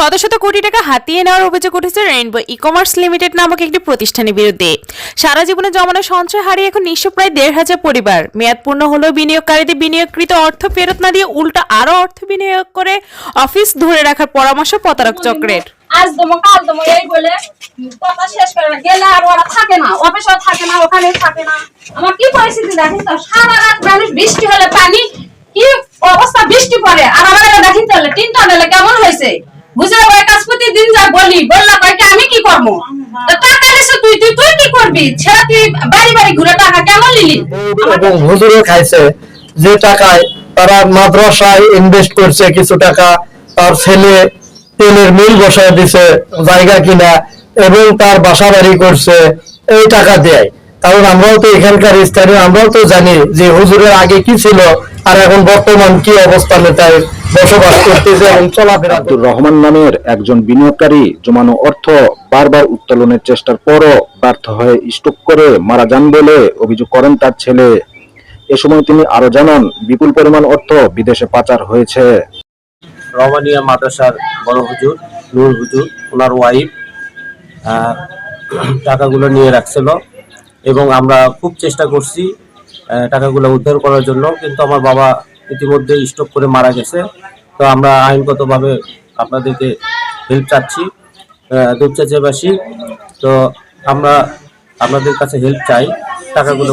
শত শত কোটি টাকা হাতিয়ে নেওয়ার অভিযোগ উঠেছে রেইনবো ই কমার্স লিমিটেড নামক একটি প্রতিষ্ঠানের বিরুদ্ধে। সারা জীবনে জমানো সঞ্চয় হারিয়ে এখন নিঃস্ব প্রায় দেড় হাজার পরিবার। মেয়াদ পূর্ণ হলেও বিনিয়োগকারীদের বিনিয়োগকৃত অর্থ ফেরত না দিয়ে উল্টো আরও অর্থ বিনিয়োগ করে অফিস ধরে রাখার পরামর্শ প্রতারক চক্রের। আমার কি পরিস্থিতি দেখেন তো? সারা রাত মানুষ বৃষ্টি হলে পানি, কি অবস্থা বৃষ্টি পড়ে? আর আমার দেখেন তো, তিনটা হলে কেমন হয়েছে? প্রতিদিন যা বলি, বললা আমি কি করব? তুই তুই তুই কি করবি? ছেড়া তুই বাড়ি বাড়ি ঘুরে টাকা নিলি? হুজুরে খাইছে, যে টাকায় তারা মাদ্রাসায় ইনভেস্ট করছে কিছু টাকা, তার ছেলে তেলের মিল বসায় দিছে, জায়গা কিনা, এবং তার বাসা বাড়ি করছে এই টাকা দেয় কারণ আমরাও তো এখানকার স্থানীয়, আমরাও তো জানি যে হুজুরের আগে কি ছিল, আর এখন বর্তমান কি অবস্থানে তাই বসবাস করতেছে এবং চলাফেরা আব্দুর রহমান নামের একজন বিনিয়োগকারী জমানো অর্থ বারবার উত্তোলনের চেষ্টার পরও ব্যর্থ হয়ে স্টক করে মারা যান বলে অভিযোগ করেন তার ছেলে। এ সময় তিনি আরও জানান বিপুল পরিমাণ অর্থ বিদেশে পাচার হয়েছে। রহমানিয়া মাদ্রাসার বড় হুজুর নূর হুজুর ওনার ওয়াইফ টাকাগুলো নিয়ে রাখছিল এবং আমরা খুব চেষ্টা করছি টাকাগুলো উদ্ধার করার জন্য কিন্তু আমার বাবা ইতিমধ্যে স্টক করে মারা গেছে। তো আমরা আইনগতভাবে আপনাদেরকে হেল্প চাচ্ছি। দুপচাচিয়াবাসী তো আমরা আপনাদের কাছে হেল্প চাই। টাকাগুলো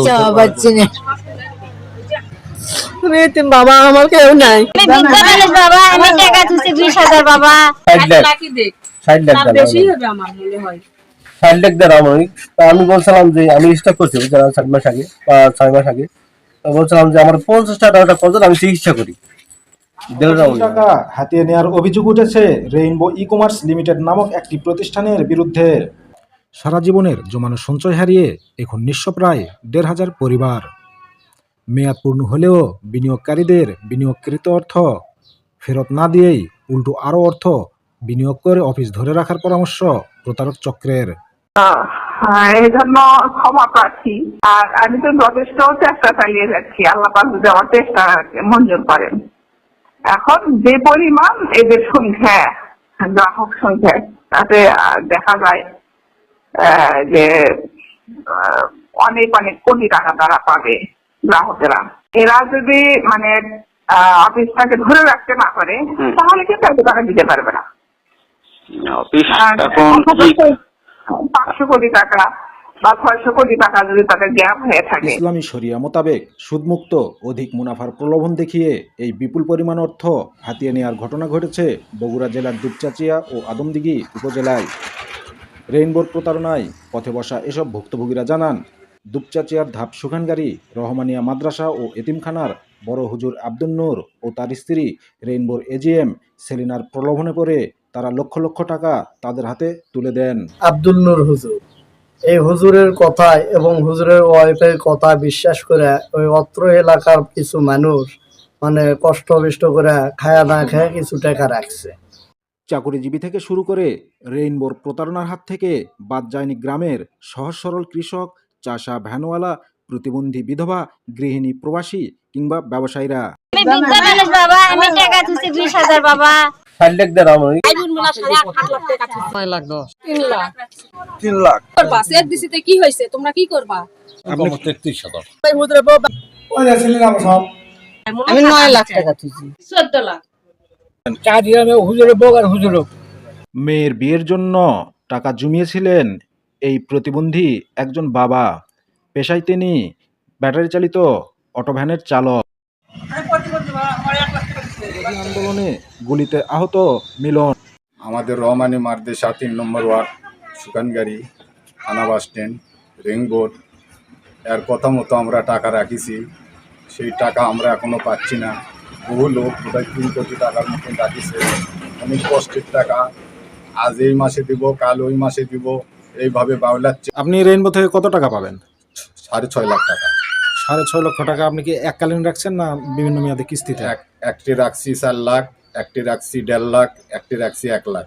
বাবা আমার কেউ নাই। বিদ্যালয়ের বাবা আমি টাকা তুলছি বিশ হাজার বাবা। ষাট লাখ। লাকি দেখ। ষাট লাখ তার টাকা বেশি হবে আমার মনে হয়। ষাট লাখ দেড় আমি তা আমি বলছিলাম যে আমি স্টক করছি বুঝলাম সাত মাস আগে বা ছয় মাস আগে। বলছিলাম যে আমার পঞ্চাশ টাকা টাকা পর্যন্ত আমি চিকিৎসা করি। টাকা হাতিয়ে নেওয়ার অভিযোগ উঠেছে রেইনবো ই কমার্স লিমিটেড নামক একটি প্রতিষ্ঠানের বিরুদ্ধে। সারা জীবনের জমানো সঞ্চয় হারিয়ে এখন নিঃস্ব প্রায় দেড় হাজার পরিবার। মেয়াদ পূর্ণ হলেও বিনিয়োগকারীদের বিনিয়োগকৃত অর্থ ফেরত না দিয়েই উল্টো আরও অর্থ বিনিয়োগ করে অফিস ধরে রাখার পরামর্শ প্রতারক চক্রের। এই জন্য ক্ষমা প্রার্থী। আর আমি তো যথেষ্ট চেষ্টা চালিয়ে যাচ্ছি আল্লাহ পাক যদি আমার চেষ্টা মঞ্জুর করেন। এখন যে পরিমাণ এদের সংখ্যা গ্রাহক সংখ্যা তাতে দেখা যায় যে অনেক অনেক কোটি টাকা তারা পাবে গ্রাহকেরা। এরা যদি মানে অফিসটাকে ধরে রাখতে না পারে তাহলে কিন্তু এত টাকা দিতে পারবে না। আর পাঁচশো কোটি টাকা বা ছয়শো কোটি টাকা যদি তাদের গ্যাপ হয়ে থাকে। ইসলামী শরিয়া মোতাবেক সুদমুক্ত, অধিক মুনাফার প্রলোভন দেখিয়ে এই বিপুল পরিমাণ অর্থ হাতিয়ে নেওয়ার ঘটনা ঘটেছে বগুড়া জেলার দুপচাচিয়া ও আদমদিঘি উপজেলায়। রেইনবোর প্রতারণায় পথে বসা এসব ভুক্তভোগীরা জানান, দুপচাচিয়ার ধাপ সুখানগারী, রহমানিয়া মাদ্রাসা ও এতিমখানার বড় হুজুর আব্দুল নূর ও তার স্ত্রী রেইনবোর এজিএম সেলিনার প্রলোভনে পড়ে তারা লক্ষ লক্ষ টাকা তাদের হাতে তুলে দেন। আব্দুল নূর হুজুর এই হুজুরের কথায় এবং হুজুরের ওয়াইফের কথা বিশ্বাস করে ওই অত্র এলাকার কিছু মানুষ মানে কষ্ট বিষ্ট করে খায়া না খায় কিছু টাকা রাখছে। চাকুরিজীবী থেকে শুরু করে রেইনবোর প্রতারণার হাত থেকে বাদ যায়নি গ্রামের সহজ সরল কৃষক চাষা ভ্যানওয়ালা প্রতিবন্ধী বিধবা গৃহিণী প্রবাসী কিংবা ব্যবসায়ীরা। আমি বাবা আমি টাকা তুলছি বিশ হাজার বাবা। ষাট লাখ আমি তিন লাখ। করবা সেট দিছিতে কি হয়েছে? তোমরা কি করবা? আমি নয় লাখ টাকা তুলছি চোদ্দ লাখ। মেয়ের বিয়ের জন্য টাকা জমিয়েছিলেন এই প্রতিবন্ধী একজন বাবা। পেশায় তিনি ব্যাটারি চালিত অটোভ্যানের চালক। এই আন্দোলনে গুলিতে আহত মিলন। আমাদের রহমানি মার্দেশা তিন নম্বর ওয়ার্ড সুকানগাড়ি থানা বাস স্ট্যান্ড রিং বোর্ড এর কথা মতো আমরা টাকা রাখিছি। সেই টাকা আমরা এখনও পাচ্ছি না। বহু লোক প্রায় তিন কোটি টাকার মতন রাখিছে। অনেক কষ্টের টাকা। আজ এই মাসে দিব কাল ওই মাসে দিব এইভাবে বাউলাচ্ছে। আপনি রেইনবো থেকে কত টাকা পাবেন? সাড়ে ছয় লাখ টাকা। সাড়ে ছয় লক্ষ টাকা আপনি কি এককালীন রাখছেন না বিভিন্ন মেয়াদে কিস্তিতে? এক একটি রাখছি চার লাখ একটি রাখছি দেড় লাখ একটি রাখছি এক লাখ।